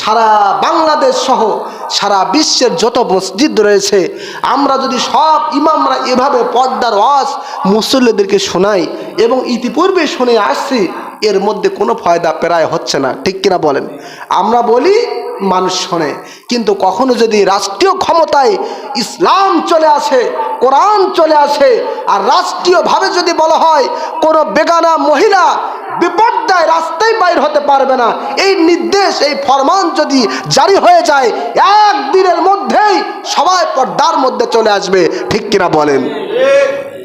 সারা বাংলাদেশ সহ সারা বিশ্বের যত মসজিদ রয়েছে, আমরা যদি সব ইমামরা এভাবে পর্দার ওয়াজ মুসল্লিদেরকে শোনাই এবং ইতিপূর্বে শুনে আসছি, এর মধ্যে কোনো ফয়দা প্রায় হচ্ছে না। ঠিক কিনা বলেন? আমরা বলি, মানুষ শোনে। কিন্তু কখনো যদি রাষ্ট্রীয় ক্ষমতায় ইসলাম চলে আসে, কোরআন চলে আসে, আর রাষ্ট্রীয়ভাবে যদি বলা হয়, কোনো বেগানা মহিলা বিপর্দায় রাস্তায় বাইর হতে পারবে না। এই নির্দেশ এই ফরমান যদি জারি হয়ে যায় একদিনের মধ্যেই সবাই পর্দার মধ্যে চলে আসবে। ঠিক কিনা বলেন?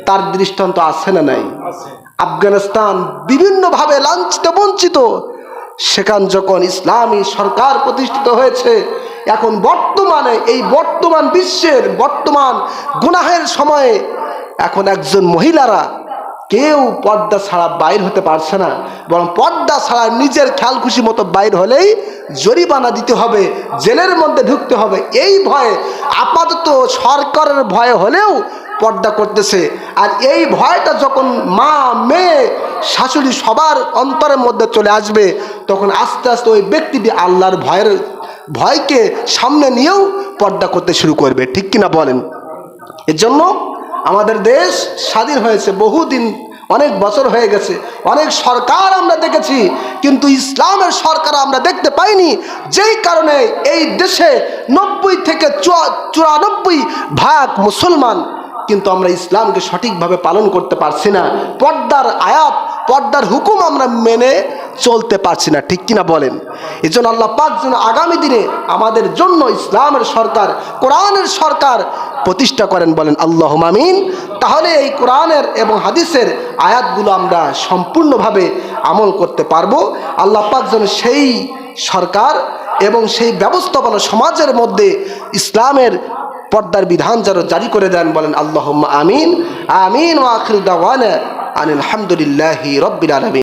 তার দৃষ্টান্ত আছে না নাই? আফগানিস্তান বিভিন্নভাবে লাঞ্ছিত বঞ্চিত। সেখান যখন ইসলামী সরকার প্রতিষ্ঠিত হয়েছে এখন বর্তমানে এই বর্তমান বিশ্বের বর্তমান গুনাহের সময়ে এখন একজন মহিলারা কেউ পর্দা ছাড়া বাইর হতে পারছে না। বরং পর্দা ছাড়া নিজের খেয়াল খুশি মতো বাইর হলেই জরিমানা দিতে হবে, জেলের মধ্যে ঢুকতে হবে। এই ভয়ে আপাতত সরকারের ভয়ে হলেও পর্দা করতেছে। আর এই ভয়টা যখন মা, মেয়ে, শাশুড়ি সবার অন্তরের মধ্যে চলে আসবে, তখন আস্তে আস্তে ওই ব্যক্তিটি আল্লাহর ভয়ের ভয়কে সামনে নিয়েও পর্দা করতে শুরু করবে। ঠিক কিনা বলেন? এর জন্য আমাদের দেশ স্বাধীন হয়েছে, বহুদিন, অনেক বছর হয়ে গেছে, অনেক সরকার আমরা দেখেছি, কিন্তু ইসলামের সরকার আমরা দেখতে পাইনি, যেই কারণে এই দেশে নব্বই থেকে চুরানব্বই ভাগ মুসলমান, কিন্তু আমরা ইসলামকে সঠিকভাবে পালন করতে পারছি না। পর্দার আয়াত পর্দার হুকুম আমরা মেনে চলতে পারছি না, ঠিক কিনা বলেন? এই জন্য আল্লাহ পাক যেন আগামী দিনে আমাদের জন্য ইসলামের সরকার, কোরআনের সরকার প্রতিষ্ঠা করেন বলেন আল্লাহ মামিন তাহলে এই কোরআনের এবং হাদিসের আয়াতগুলো আমরা সম্পূর্ণভাবে আমল করতে পারব। আল্লাহ পাক যেন সেই সরকার এবং সেই ব্যবস্থাপনা সমাজের মধ্যে ইসলামের পর্দার বিধান যেন জারি করে দেন বলেন আল্লাহ আমিন। আমিন ওয়াখির দাওয়ানা আনিল আলহামদুলিল্লাহি রব্বিল আলমিন।